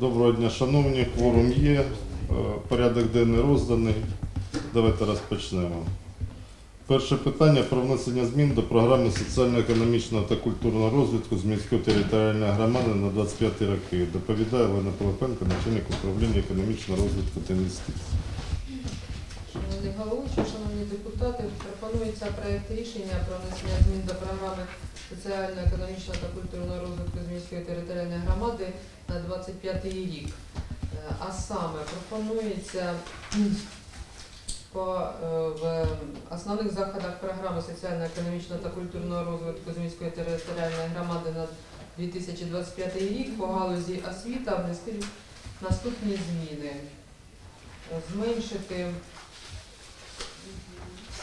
Доброго дня, шановні, кворум є, е, порядок денний розданий. Давайте розпочнемо. Перше питання про внесення змін до програми соціально-економічного та культурного розвитку з міської територіальної громади на 25 роки. Доповідає Олена Полипенко, начальник управління економічного розвитку та інвестицій. Шановні головуючі, шановні депутати, пропонується проект рішення про внесення змін до програми соціально-економічного та культурного розвитку з міської територіальної громади на 25 рік. Е, А саме пропонується по, е, в основних заходах програми соціально-економічного та культурного розвитку з міської територіальної громади на 2025 рік по галузі освіта внести наступні зміни. Зменшити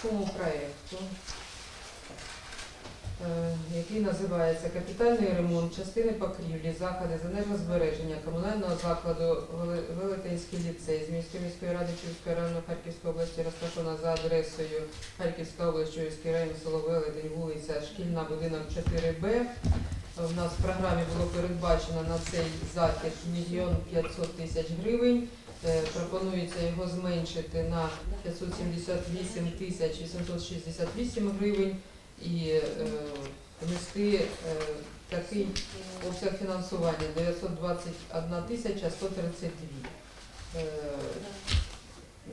суму проєкту, е, який називається Капітальний ремонт частини покрівлі, заходи з енергозбереження комунального закладу Велетенський ліцей з міської міської ради Чуйської району Харківської області розташована за адресою Харківська область, Чуйський район, село Велетень, вулиця Шкільна, будинок 4Б. У нас в програмі було передбачено на цей захід мільйон 500 тисяч гривень. Е, Пропонується його зменшити на 578 тисяч 868 гривень і е, внести е, такий обсяг фінансування 921 тисяча 132. Е,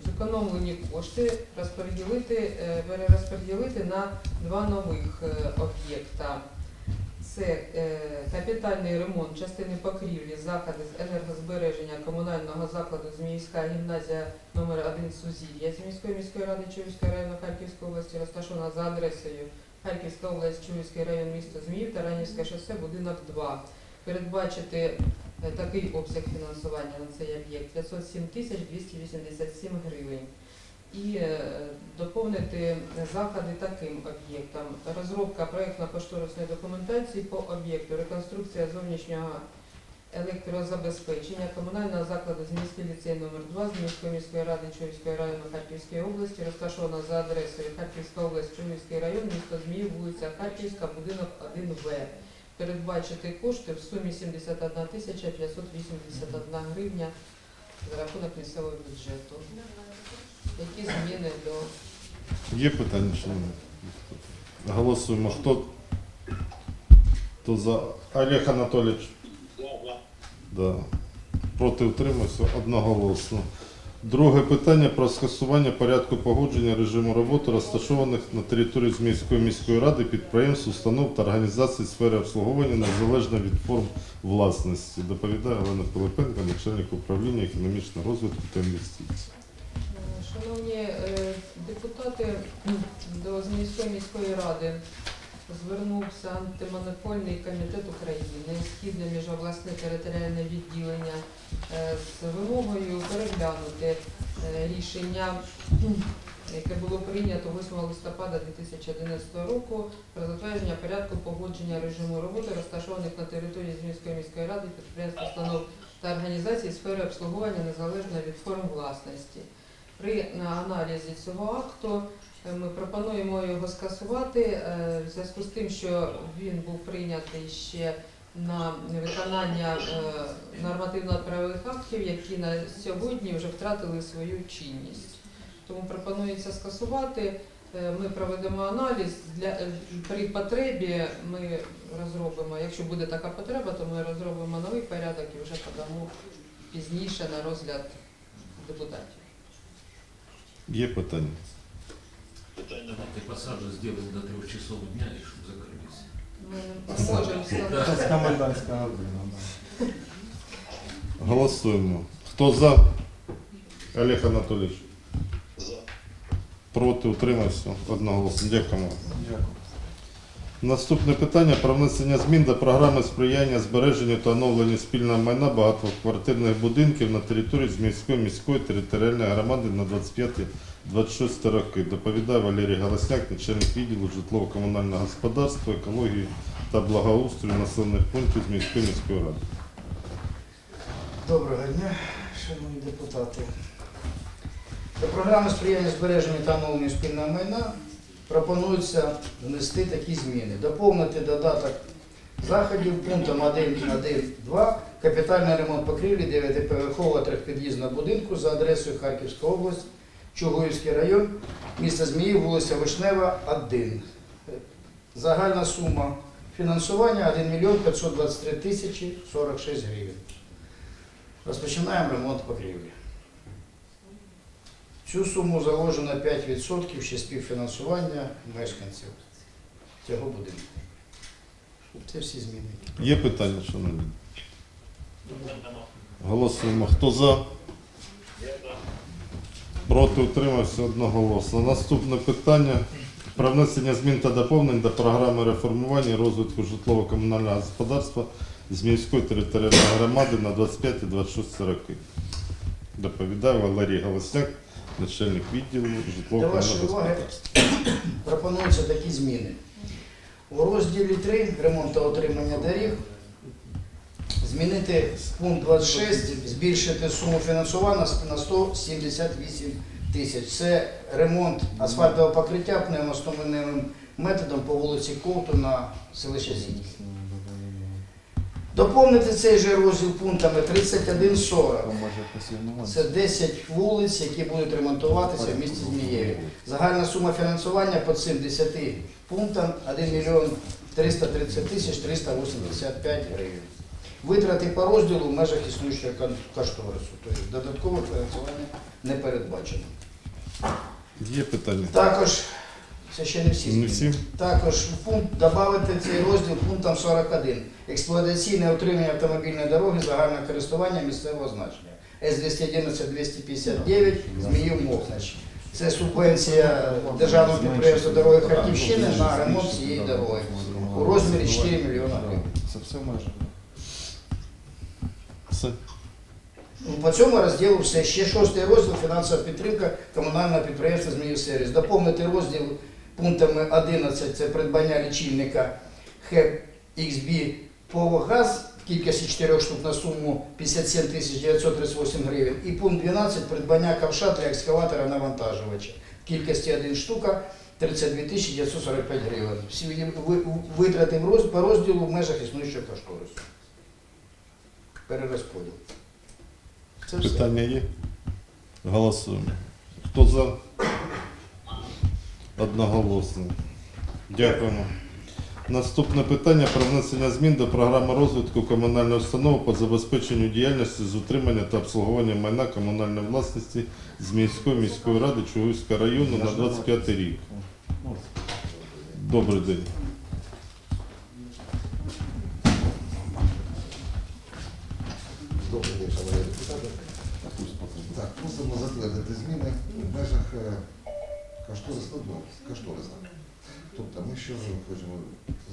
Зекономлені кошти розподілити, перерозподілити на два нових об'єкта. Це е, капітальний ремонт частини покрівлі, заходи з енергозбереження комунального закладу Зміївська гімназія номер 1 Сузір'я з міської міської ради Чуївського району Харківської області, розташована за адресою Харківська область, Чуївський район, місто Зміїв, Таранівське шосе, будинок 2. Передбачити е, такий обсяг фінансування на цей об'єкт 507 тисяч 287 гривень. І е, доповнити заходи таким об'єктом. Розробка проєктно-кошторисної документації по об'єкту, реконструкція зовнішнього електрозабезпечення комунального закладу з ліцей номер 2 з міської міської ради Чуївської району Харківської області, розташована за адресою Харківська область, Чуївський район, місто Зміїв, вулиця Харківська, будинок 1В. Передбачити кошти в сумі 71 тисяча 581 гривня за рахунок місцевого бюджету. Які зміни до Є питання, шановні? Голосуємо. Хто, хто за? Олег Анатолійович. Да. Проти утримався одноголосно. Друге питання про скасування порядку погодження режиму роботи розташованих на території Зміївської міської ради підприємств, установ та організацій сфери обслуговування незалежно від форм власності. Доповідає Олена Пилипенко, начальник управління економічного розвитку та інвестицій. Шановні е, депутати, до Зміївської міської ради звернувся антимонопольний комітет України, східне міжобласне територіальне відділення е, з вимогою переглянути е, рішення, яке було прийнято 8 листопада 2011 року про затвердження порядку погодження режиму роботи, розташованих на території Зміївської міської ради підприємств, установ та організацій сфери обслуговування незалежно від форм власності. При аналізі цього акту е, ми пропонуємо його скасувати е, в зв'язку з тим, що він був прийнятий ще на виконання е, нормативно-правових актів, які на сьогодні вже втратили свою чинність. Тому пропонується скасувати. Е, Ми проведемо аналіз для е, при потребі. Ми розробимо, якщо буде така потреба, то ми розробимо новий порядок і вже подамо пізніше на розгляд депутатів. Є питання? Ты посаду сделать до трех часов дня и чтобы закрылись. Ми не можемо встановити. Сейчас комендантская година. да. Голосуємо. Хто за? Олег Анатолійович. Проти утримався одноголосно. Дякуємо. Дякую. Наступне питання про внесення змін до програми сприяння збереженню та оновленню спільного майна багатоквартирних будинків на території Зміївської міської територіальної громади на 25-26 роки. Доповідає Валерій Галасняк, начальник відділу житлово-комунального господарства, екології та благоустрою населених пунктів Зміївської міської міської ради. Доброго дня, шановні депутати. До програми сприяння збереженню та оновленню спільного майна пропонується внести такі зміни. Доповнити додаток заходів пунктом 1.1.2 Капітальний ремонт покрівлі 9-поверхового трьохпід'їзного будинку за адресою Харківська область, Чугуївський район, місто Зміїв, вулиця Вишнева, 1. Загальна сума фінансування 1 мільйон 523 тисячі 46 гривень. Розпочинаємо ремонт покрівлі. Цю суму заложено 5% ще співфінансування мешканців цього будинку. Це всі зміни. Є питання, шановні? Голосуємо. Хто за? Проти утримався одноголосно. Наступне питання про внесення змін та доповнень до програми реформування і розвитку житлово-комунального господарства з міської територіальної громади на 25-26 роки. Доповідає Валерій Голосняк, начальник відділу уваги господарства. пропонуються такі зміни. У розділі 3 ремонт та отримання доріг змінити пункт 26, збільшити суму фінансування на 178 тисяч. Це ремонт асфальтового покриття пневмостоминним методом по вулиці Ковтуна, селище Сіть. Доповнити цей же розділ пунктами 3140. Це 10 вулиць, які будуть ремонтуватися в місті Змієві. Загальна сума фінансування по цим 10 пунктам 1 мільйон 330 тисяч 385 гривень. Витрати по розділу в межах існуючого кошторису. Тобто додаткове фінансування не передбачено. Є питання? Також, це ще не всі Не всі? Також в пункт додати цей розділ пунктом 41. Експлуатаційне утримання автомобільної дороги загального користування місцевого значення. С-211-259, Зміїв Мохнач. Це субвенція Державного підприємства дороги Харківщини на ремонт цієї дороги у розмірі 4 мільйона гривень. Це все майже. Все. Ну, По цьому розділу все. Ще шостий розділ фінансова підтримка комунального підприємства Зміївсервіс. Доповнити розділ пунктами 11 це придбання лічильника ХЕП XB Повогаз в кількості 4 штук на суму 57 938 гривень. І пункт 12 придбання ковша для екскаватора навантажувача в кількості 1 штука 32 945 гривень. Всі ви- ви- витрати по розділу в межах існуючого кошторису. Перерозподіл. Це все. Питання є? Голосуємо. Хто за? Одноголосно. Дякуємо. Наступне питання про внесення змін до програми розвитку комунальної установи по забезпеченню діяльності з утримання та обслуговування майна комунальної власності з міської міської ради Чугуївського району на 25 рік. Добрий день. Добрий день, шановні депутати. Так, просимо затвердити зміни в межах е, кошторису. ну, кошторису. Тобто ми що хочемо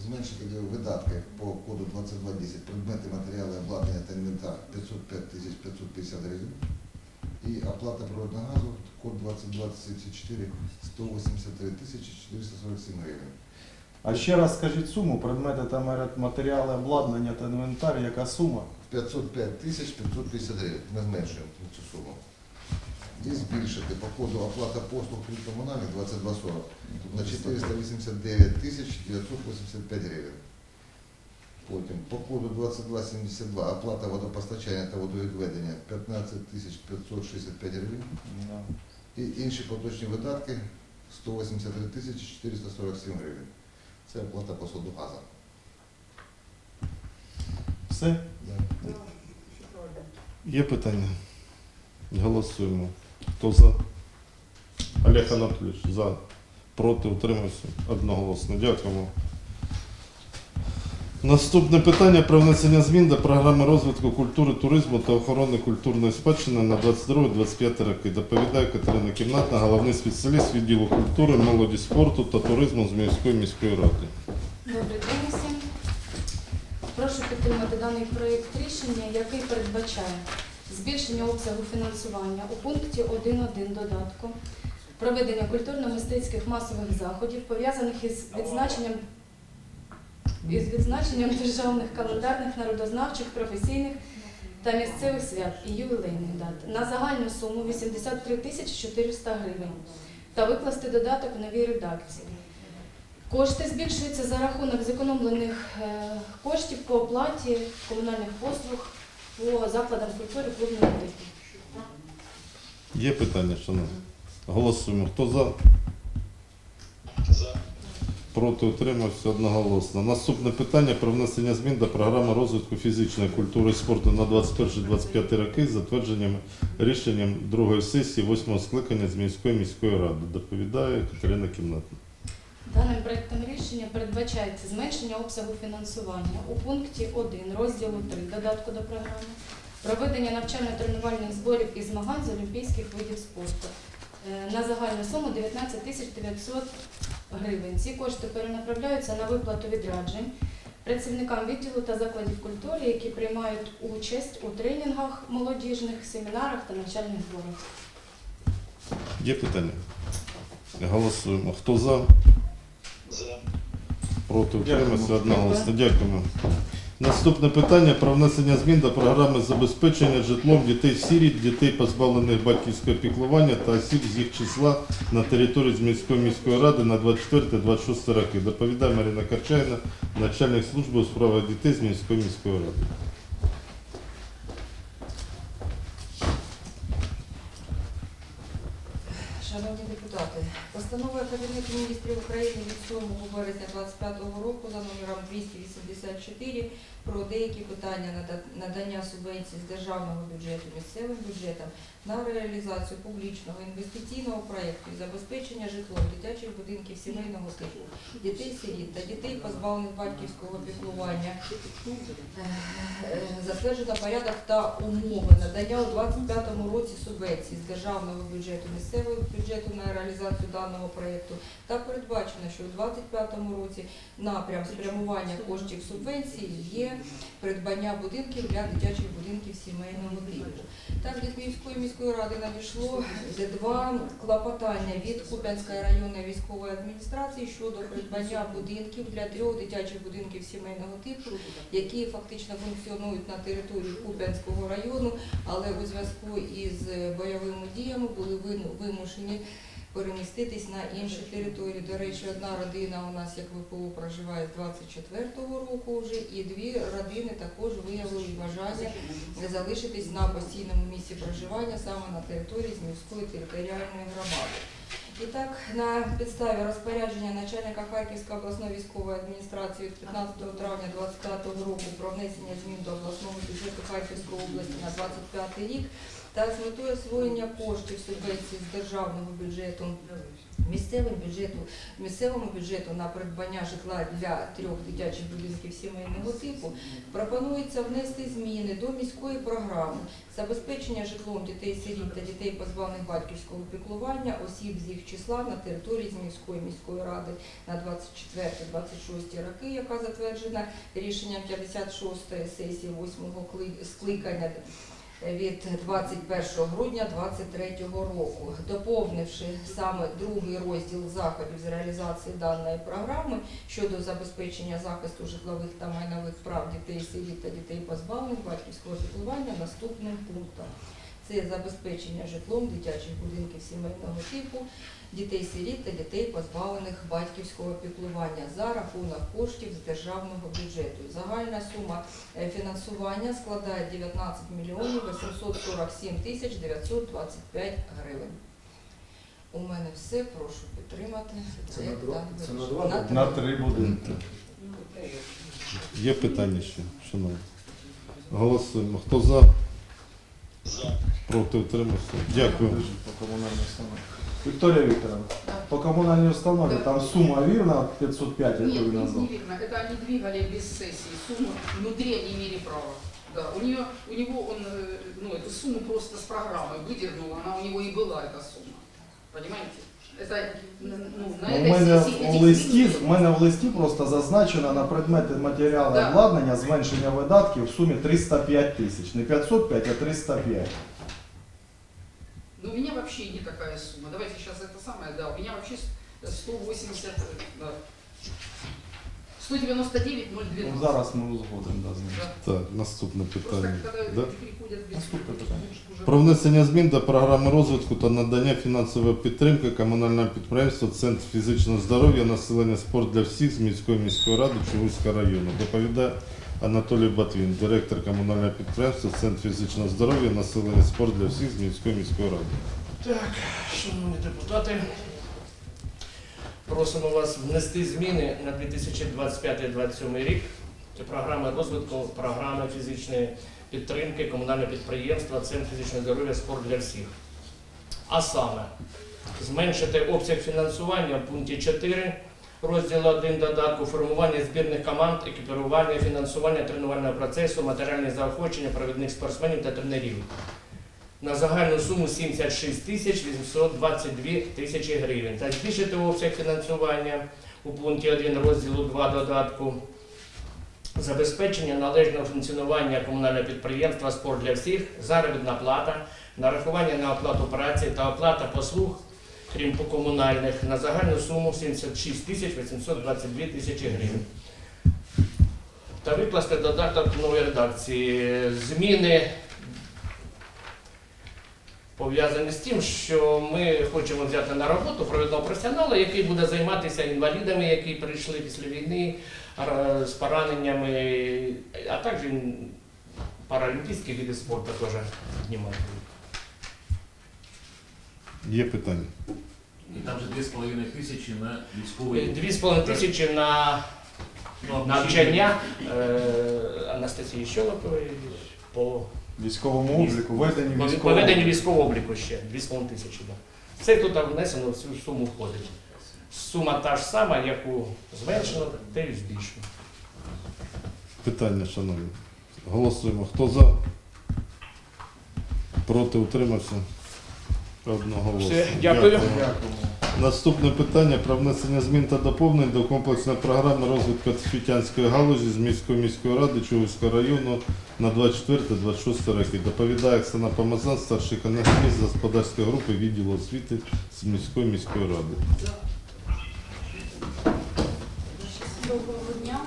зменшити видатки по коду 2210, предмети, матеріали, обладнання та інвентар 505 тисяч 550 гривень. І оплата природного газу, код 2274, 183 тисячі 447 гривень. А ще раз скажіть суму, предмети та матеріали, обладнання та інвентар, яка сума? 505 тисяч 550 гривень. Ми зменшуємо цю суму. І збільшити по коду оплата послуг крім комунальних 2240 на 489 тисяч 985 гривень. Потім по коду 2272 оплата водопостачання та водовідведення 15 тисяч 565 гривень. І інші поточні видатки 183 тисячі 447 гривень. Це оплата посуду газу. Все? Є питання? Голосуємо. Хто за? Олег Анатолійович, за. Проти, утримався. Одноголосно. Дякуємо. Наступне питання про внесення змін до програми розвитку культури, туризму та охорони культурної спадщини на 22-25 роки. Доповідає Катерина Кімнатна, головний спеціаліст відділу культури, молоді, спорту та туризму з міської міської ради. Добрий день усім. Прошу підтримати даний проєкт рішення, який передбачає збільшення обсягу фінансування у пункті 1.1 додатку, проведення культурно-мистецьких масових заходів, пов'язаних із відзначенням із відзначенням державних календарних, народознавчих, професійних та місцевих свят і ювілейних дат на загальну суму 83 тисячі 400 гривень та викласти додаток в новій редакції. Кошти збільшуються за рахунок зекономлених е, коштів по оплаті комунальних послуг по закладам культури клубного типу. Є питання, шановні? Голосуємо. Хто за? Проти утримався одноголосно. Наступне питання про внесення змін до програми розвитку фізичної культури і спорту на 21-25 роки з затвердженням рішенням другої сесії 8 скликання з міської міської ради. Доповідає Катерина Кімнатна. Даним проектом рішення передбачається зменшення обсягу фінансування у пункті 1 розділу 3 додатку до програми, проведення навчально-тренувальних зборів і змагань з олімпійських видів спорту е, на загальну суму 19 тисяч 900 гривень. Ці кошти перенаправляються на виплату відряджень працівникам відділу та закладів культури, які приймають участь у тренінгах молодіжних, семінарах та навчальних зборах. Є питання? Голосуємо. Хто за? Проти утримався одноголосно. Дякуємо. Наступне питання про внесення змін до програми забезпечення житлом дітей-сиріт, дітей позбавлених батьківського піклування та осіб з їх числа на території Зміської міської ради на 24-26 роки. Доповідає Марина Карчайна, начальник служби у справах дітей з міської міської ради. Шановні депутати, постанова Кабінету міністрів України від 7 березня 2025 року за номером 284 про деякі питання нада- надання субвенцій з державного бюджету місцевим бюджетам на реалізацію публічного інвестиційного проєкту і забезпечення житлом дитячих будинків сімейного типу, дітей-сиріт та дітей, позбавлених батьківського піклування. Е, е, Затверджено порядок та умови надання у 2025 році субвенцій з державного бюджету місцевого бюджету на реалізацію даного проєкту та передбачено, що у 2025 році напрям спрямування коштів субвенції є придбання будинків для дитячих будинків сімейного типу. Так, від Київської міської ради надійшло два клопотання від Куп'янської районної військової адміністрації щодо придбання будинків для трьох дитячих будинків сімейного типу, які фактично функціонують на території Куп'янського району, але у зв'язку із бойовими діями були вимушені переміститись на інші території. До речі, одна родина у нас як ВПО проживає з 24-го року вже, і дві родини також виявили бажання залишитись на постійному місці проживання саме на території Зміївської територіальної громади. І так, на підставі розпорядження начальника Харківської обласної військової адміністрації від 15 травня 2025 року про внесення змін до обласного бюджету Харківської області на 2025 рік та з метою освоєння коштів субвенції з державного бюджету місцевим бюджету, місцевому бюджету на придбання житла для трьох дитячих будинків сімейного типу пропонується внести зміни до міської програми забезпечення житлом дітей-сиріт та дітей позбавлених батьківського піклування осіб з їх числа на території Зміївської міської ради на 24-26 роки, яка затверджена рішенням 56-ї сесії 8-го скликання від 21 грудня 2023 року, доповнивши саме другий розділ заходів з реалізації даної програми щодо забезпечення захисту житлових та майнових прав дітей сиріт та дітей позбавлених батьківського піклування наступним пунктом. Це забезпечення житлом дитячих будинків сімейного типу, дітей-сиріт та дітей, позбавлених батьківського піклування за рахунок коштів з державного бюджету. Загальна сума е, фінансування складає 19 мільйонів 847 тисяч 925 гривень. У мене все. Прошу підтримати. Це на два- це на два На На три. три будинки. Є питання ще, шановні? Голосуємо. Хто за? Проти утримався. Дякую. По комунальній установі. Вікторія Вікторовна, по комунальній установі там сума вірна 505, яку Нет, ви не назвав? видно. Это они двигали без сессии. Сумму внутри они имели право. Да, у нее, у него он, э, ну, эту сумму просто с программы выдернул, она у него и была эта сумма. Понимаете? Это, ну, на Ну, У этой мене сессии у этих листі, сумм в мене в листі просто зазначено на предмети матеріали Да. обладнання зменшення видатків в сумі 305 тисяч. Не 505, а 305. Ну, у меня вообще не такая сумма. Давайте сейчас это самое, да, у меня вообще с- 180, э, да. 199 Ну, 012. зараз ми узгодимо да, з ним. Да. Так, наступне Просто питання. когда Да? люди приходят без Наступне питання. уже- Про внесення змін до програми розвитку та надання фінансової підтримки комунального підприємства Центр фізичного здоров'я населення спорт для всіх з міської міської ради Чугуйського району. Доповідає Анатолій Батвін, директор комунального підприємства Центр фізичного здоров'я, населення спорт для всіх з міської міської ради. Так, шановні депутати, просимо вас внести зміни на 2025-2027 рік. Це програма розвитку, програми фізичної підтримки комунального підприємства Центр фізичного здоров'я спорт для всіх. А саме зменшити обсяг фінансування в пункті 4 розділу 1 додатку формування збірних команд, екіпірування, фінансування тренувального процесу, матеріальні заохочення провідних спортсменів та тренерів на загальну суму 76 тисяч 822 тисячі гривень. Та збільшити обсяг фінансування у пункті 1 розділу 2 додатку. Забезпечення належного функціонування комунального підприємства «Спорт для всіх», заробітна плата, нарахування на оплату праці та оплата послуг, крім комунальних, на загальну суму 76 тисяч 822 тисячі гривень. Та викласти додаток в новій редакції. Зміни пов'язані з тим, що ми хочемо взяти на роботу провідного професіонала, який буде займатися інвалідами, які прийшли після війни з пораненнями, а також паралімпійські види спорту теж піднімати. Є питання? И там же две с половиной тысячи на військовий Дві з половиною тисячі на ну, навчання е, Анастасії Щолокової по Військовому обліку, веденню військового веденню військового обліку ще 2,5 тисячі. Да. Це тут внесено в цю суму входить. Сума та ж сама, яку зменшено, те й збільшено. Питання, шановні. Голосуємо. Хто за? Проти утримався? Одного голосу. Все, дякую. Наступне питання про внесення змін та доповнень до комплексної програми розвитку освітянської галузі з міської міської ради Чугуївського району на 24-26 роки. Доповідає Оксана Помазан, старший економіст з господарської групи відділу освіти з міської міської ради. Доброго дня.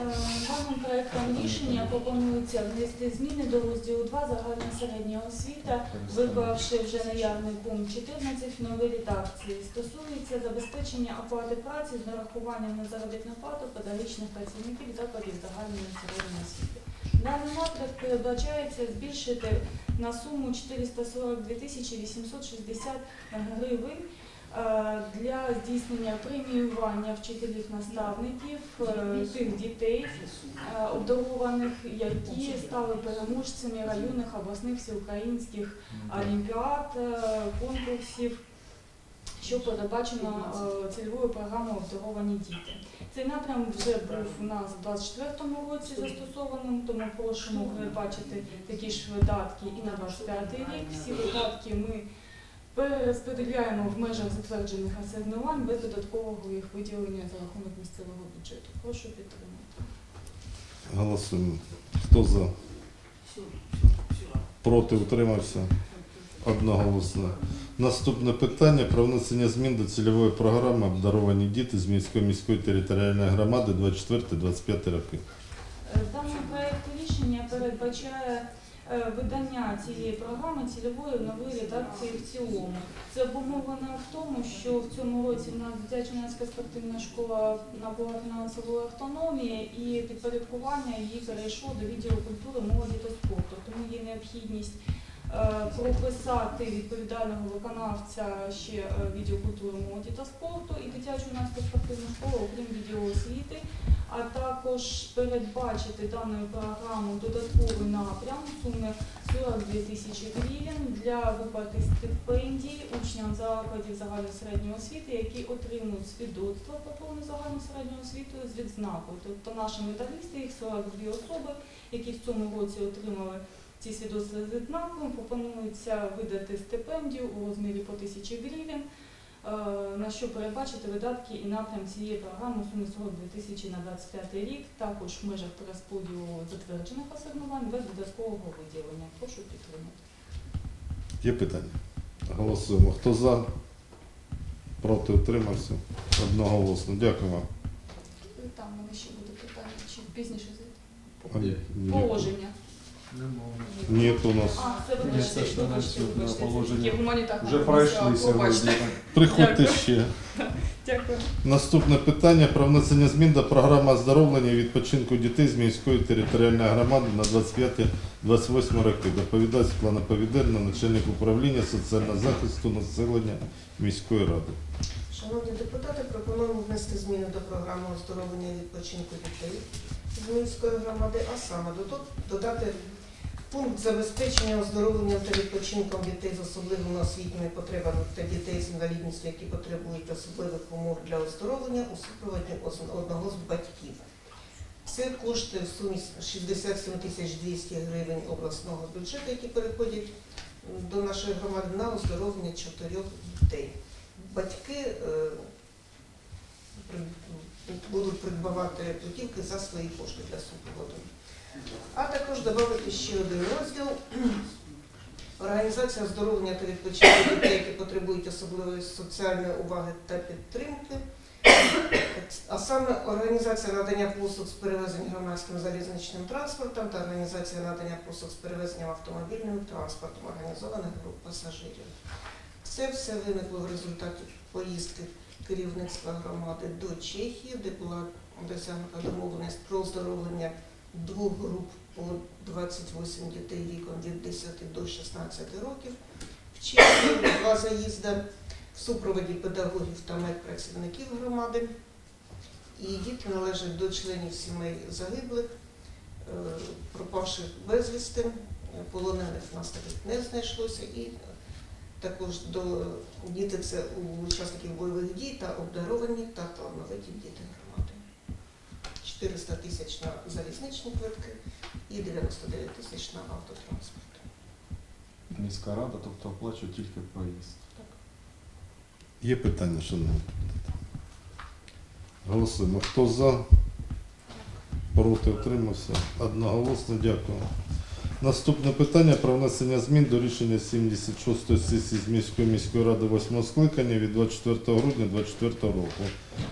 Е, Даним проектом рішення пропонується внести зміни до розділу 2 загальна середня освіта, виклавши вже наявний пункт 14 в новій редакції. Стосується забезпечення оплати праці з нарахуванням на заробітну плату педагогічних працівників закладів загальної середньої освіти. Даний напрямок передбачається збільшити на суму 442 тисячі 860 гривень для здійснення преміювання вчителів-наставників е, тих дітей, е, обдарованих, які стали переможцями районних обласних всеукраїнських олімпіад, е, конкурсів, що передбачено е, цільовою програмою обдаровані діти. Цей напрям вже був у нас у 2024 році застосованим, тому просимо передбачити такі ж видатки і на 25 рік. Всі видатки ми перерозподіляємо в межах затверджених асигнувань без додаткового їх виділення за рахунок місцевого бюджету. Прошу підтримати. Голосуємо. Хто за? Проти утримався? Одноголосно. Наступне питання про внесення змін до цільової програми обдаровані діти з міської міської територіальної громади 24-25 роки. Е, Даний проект рішення передбачає видання цієї програми цільової нової редакції в цілому. Це обумовлено в тому, що в цьому році в нас дитячо-юнацька спортивна школа набула фінансової автономії і підпорядкування її перейшло до відділу культури, молоді та спорту. Тому є необхідність е, прописати відповідального виконавця ще е, відділ культури, молоді та спорту і дитячо-юнацьку спортивну школу, окрім відділу освіти а також передбачити даною програмою додатковий напрям суми 42 тисячі гривень для виплати стипендій учням закладів загальної середньої освіти, які отримують свідоцтво про повну загальну середню освіту з відзнакою. Тобто наші медалісти, їх 42 особи, які в цьому році отримали ці свідоцтва з відзнаком, пропонується видати стипендію у розмірі по тисячі гривень. Е, на що передбачити видатки і напрям цієї програми у сумі 42 тисячі на 25 рік, також в межах перерозподілу затверджених асигнувань без додаткового виділення. Прошу підтримати. Є питання? Голосуємо. Хто за? Проти утримався? Одноголосно. Дякую вам. Там мене ще буде питання, чи пізніше зайти. Положення. Ні, у нас. Ні, це ж на цю, на вибачте, це положення. Вже пройшли сьогодні. Приходьте ще. Дякую. Наступне питання про внесення змін до програми оздоровлення і відпочинку дітей з міської територіальної громади на 25-28 роки. Доповідач Світлана Повідельна, начальник управління соціального захисту населення міської ради. Шановні депутати, пропонуємо внести зміни до програми оздоровлення і відпочинку дітей з міської громади, а саме додати пункт забезпечення оздоровлення та відпочинком дітей з особливими освітніми потребами та дітей з інвалідністю, які потребують особливих умов для оздоровлення у супроводі одного з батьків. Це кошти в сумі 67 тисяч 200 гривень обласного бюджету, які переходять до нашої громади на оздоровлення чотирьох дітей батьки е, будуть придбавати путівки за свої кошти для супроводу. А також додати ще один розділ. Організація оздоровлення та відпочинку дітей, які потребують особливої соціальної уваги та підтримки. А саме організація надання послуг з перевезень громадським залізничним транспортом та організація надання послуг з перевезенням автомобільним транспортом організованих груп пасажирів. Це все виникло в результаті поїздки керівництва громади до Чехії, де була досягнута домовленість про оздоровлення двох груп по 28 дітей віком від 10 до 16 років. В Чехії два заїзди в супроводі педагогів та медпрацівників громади. І діти належать до членів сімей загиблих, е, пропавших безвісти, е, полонених в нас таких не знайшлося. І також до діти це у учасників бойових дій та обдаровані та талановиті діти громади. 400 тисяч на залізничні квитки і 99 тисяч на автотранспорт. Міська рада, тобто оплачує тільки проїзд. Так. Є питання, шановні депутати? Голосуємо. Хто за? Проти утримався? Одноголосно дякую. Наступне питання про внесення змін до рішення 76-ї сесії з міської міської ради 8 скликання від 24 грудня 2024 року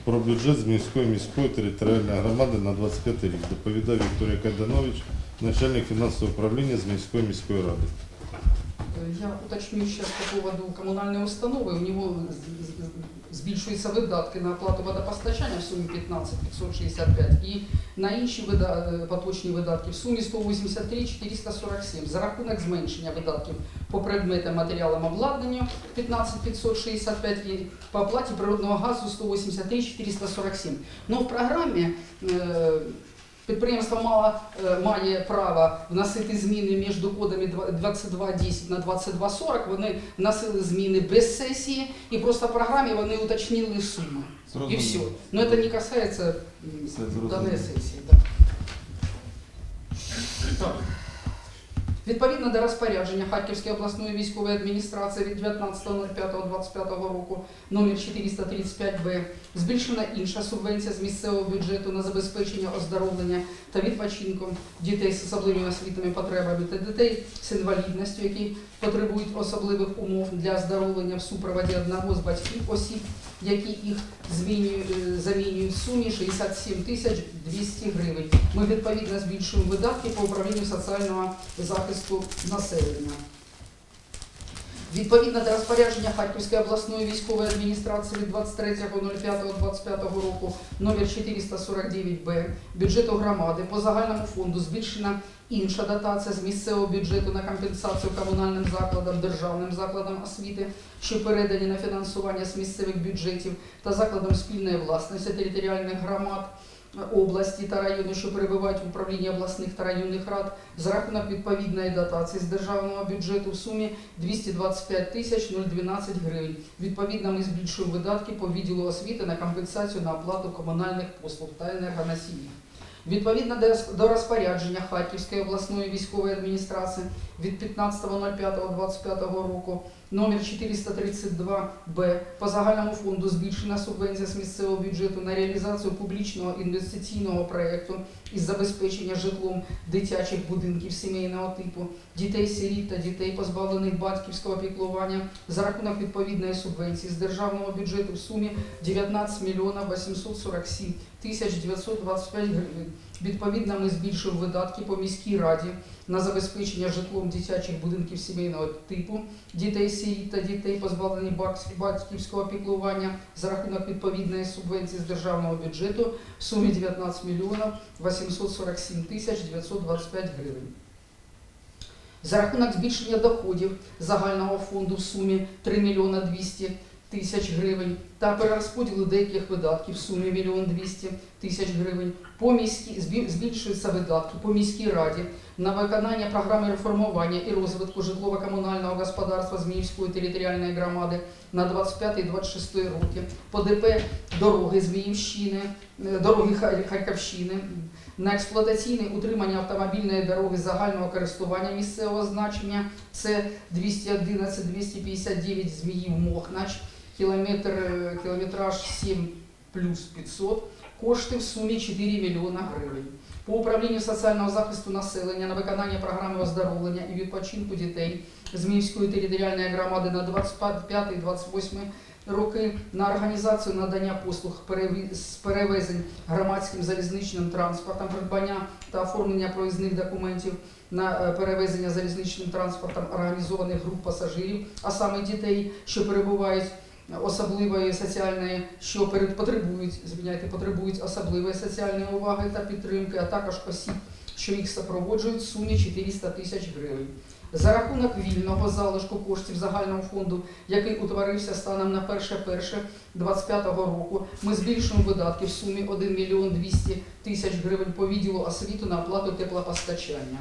про бюджет з міської міської територіальної громади на 25 рік. Доповідає Вікторія Кайданович, начальник фінансового управління з міської міської ради. Я уточню сейчас по поводу коммунальной установы. У него збільшуються видатки на оплату водопостачання в сумі 15 565 і на інші е, поточні видатки в сумі 183 447 за рахунок зменшення видатків по предметам матеріалам обладнання 15 565 і по оплаті природного газу 183 447. Но в програмі е, Підприємство мало, е, має право вносити зміни між кодами 2210 на 2240. Вони вносили зміни без сесії, і просто в програмі вони уточнили суми. І все. Но це не касається даної сесії. Так, Відповідно до розпорядження Харківської обласної військової адміністрації від 19.05.25 року номер 435Б збільшена інша субвенція з місцевого бюджету на забезпечення оздоровлення та відпочинком дітей з особливими освітніми потребами та дітей з інвалідністю, які потребують особливих умов для оздоровлення в супроводі одного з батьків осіб, які їх замінюють в сумі 67 тисяч 200 гривень. Ми відповідно збільшуємо видатки по управлінню соціального захисту населення. Відповідно до розпорядження Харківської обласної військової адміністрації від 23.05.25 року номер 449Б бюджету громади по загальному фонду збільшена інша дотація з місцевого бюджету на компенсацію комунальним закладам, державним закладам освіти, що передані на фінансування з місцевих бюджетів та закладам спільної власності територіальних громад області та району, що перебувають в управлінні обласних та районних рад, за рахунок відповідної дотації з державного бюджету в сумі 225 тисяч 012 гривень. Відповідно, ми збільшуємо видатки по відділу освіти на компенсацію на оплату комунальних послуг та енергоносіїв. Відповідно до- розпорядження Харківської обласної військової адміністрації від 15.05.25 року номер 432Б по загальному фонду збільшена субвенція з місцевого бюджету на реалізацію публічного інвестиційного проєкту із забезпечення житлом дитячих будинків сімейного типу, дітей-сиріт та дітей, позбавлених батьківського піклування за рахунок відповідної субвенції з державного бюджету в сумі 19 мільйонів 847 тисяч 925 гривень. Відповідно, ми збільшуємо видатки по міській раді на забезпечення житлом дитячих будинків сімейного типу, дітей сиріт та дітей, позбавлені батьківського піклування за рахунок відповідної субвенції з державного бюджету в сумі 19 мільйонів 847 тисяч 925 гривень. За рахунок збільшення доходів загального фонду в сумі 3 мільйона 200 тисяч гривень та перерозподілу деяких видатків в сумі 1 мільйон 200 тисяч гривень. По міській збі- збільшуються видатки по міській раді на виконання програми реформування і розвитку житлово-комунального господарства Зміївської територіальної громади на 25-26 роки, по ДП дороги Зміївщини, е, дороги Хар- Харківщини, на експлуатаційне утримання автомобільної дороги загального користування місцевого значення. Це 211-259 Зміїв Мохнач, кілометр, е, кілометраж 7 плюс 500, кошти в сумі 4 мільйона гривень. По управлінню соціального захисту населення на виконання програми оздоровлення і відпочинку дітей Зміївської територіальної громади на 25-28 роки на організацію надання послуг з перевезень громадським залізничним транспортом, придбання та оформлення проїзних документів на е, перевезення залізничним транспортом організованих груп пасажирів, а саме дітей, що перебувають особливої соціальної, що потребують, звиняйте, потребують особливої соціальної уваги та підтримки, а також осіб, що їх супроводжують в сумі 400 тисяч гривень. За рахунок вільного залишку коштів загального фонду, який утворився станом на 1.1.25 року, ми збільшуємо видатки в сумі 1 мільйон 200 тисяч гривень по відділу освіту на оплату теплопостачання.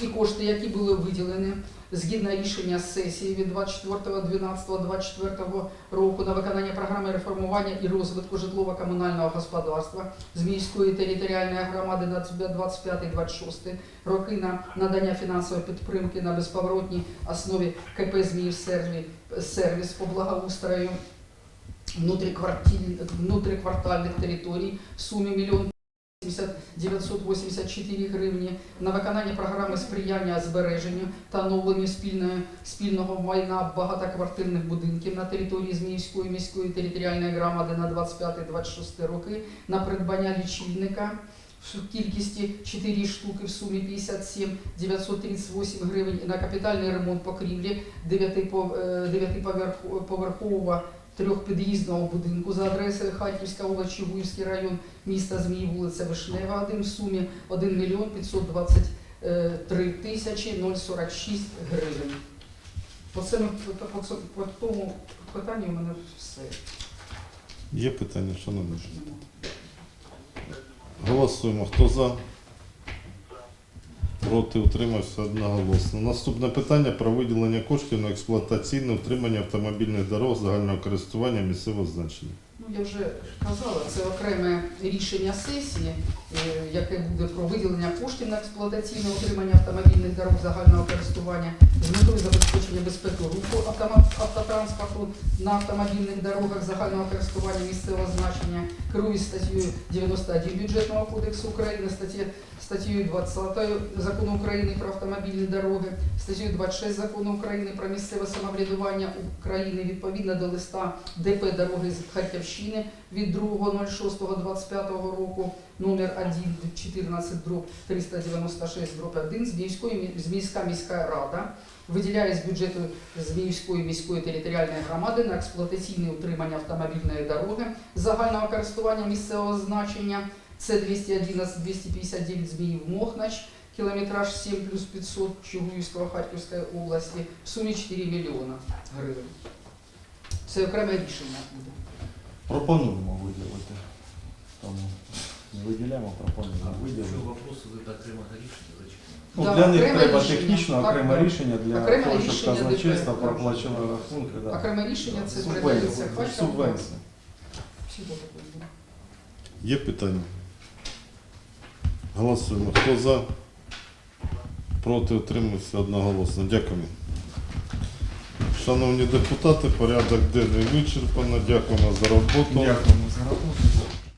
І кошти, які були виділені згідно рішення сесії від 24.12.24 року на виконання програми реформування і розвитку житлово-комунального господарства з міської територіальної громади на 25-26 роки на надання фінансової підтримки на безповоротній основі КП «Зміїв сервіс по благоустрою внутрикварталь- внутриквартальних територій в сумі мільйон 984 гривні на виконання програми сприяння збереженню та оновленню спільного майна багатоквартирних будинків на території Зміївської міської територіальної громади на 25-26 роки на придбання лічильника в кількості 4 штуки в сумі 57 938 гривень на капітальний ремонт покрівлі 9-поверхового трьохпід'їзного будинку за адресою Харківська область, Чугуївський район міста Змії, вулиця Вишнева, 1 в сумі 1 мільйон 523 тисячі 046 гривень. По, цьому, по, по, по тому питанню у мене все. Є питання, шановні? Голосуємо. Хто за? Проти утримався одноголосно. Наступне питання про виділення коштів на експлуатаційне утримання автомобільних дорог загального користування місцевого значення. Ну, я вже казала, це окреме рішення сесії, е, яке буде про виділення коштів на експлуатаційне утримання автомобільних дорог загального користування з метою забезпечення безпеки руху автотранспорту на автомобільних дорогах загального користування місцевого значення, керуюсь статтею 91 бюджетного кодексу України, статті, статтею 20 закону України про автомобільні дороги, статтею 26 закону України про місцеве самоврядування України відповідно до листа ДП дороги з Харківщини від 2.06.25 року номер 1 14 дроб 396 дроб 1 Зміївської мі- Зміївська міська рада виділяє з бюджету Зміївської міської територіальної громади на експлуатаційне утримання автомобільної дороги загального користування місцевого значення. Це 211-259 Зміїв Мохнач, кілометраж 7 плюс 500 Чугуївського Харківської області в сумі 4 мільйона гривень. Це окреме рішення буде. Пропонуємо виділити. Тому не виділяємо, пропонуємо Якщо виділити. вопроси до окремого рішення, зачем? Ну, Да, для них окреме треба рішення. технічно окреме так. рішення для Окреме того, щоб рішення казначейство ДП. проплачувало рахунки. Да. Окреме рішення це Субвенція. Харкову. Субвенція. Всі доповіді. Є питання? Голосуємо. Хто за? Проти утримався одноголосно. Дякую. Шановні депутати, порядок денний вичерпано. Дякуємо за роботу. Дякуємо за роботу.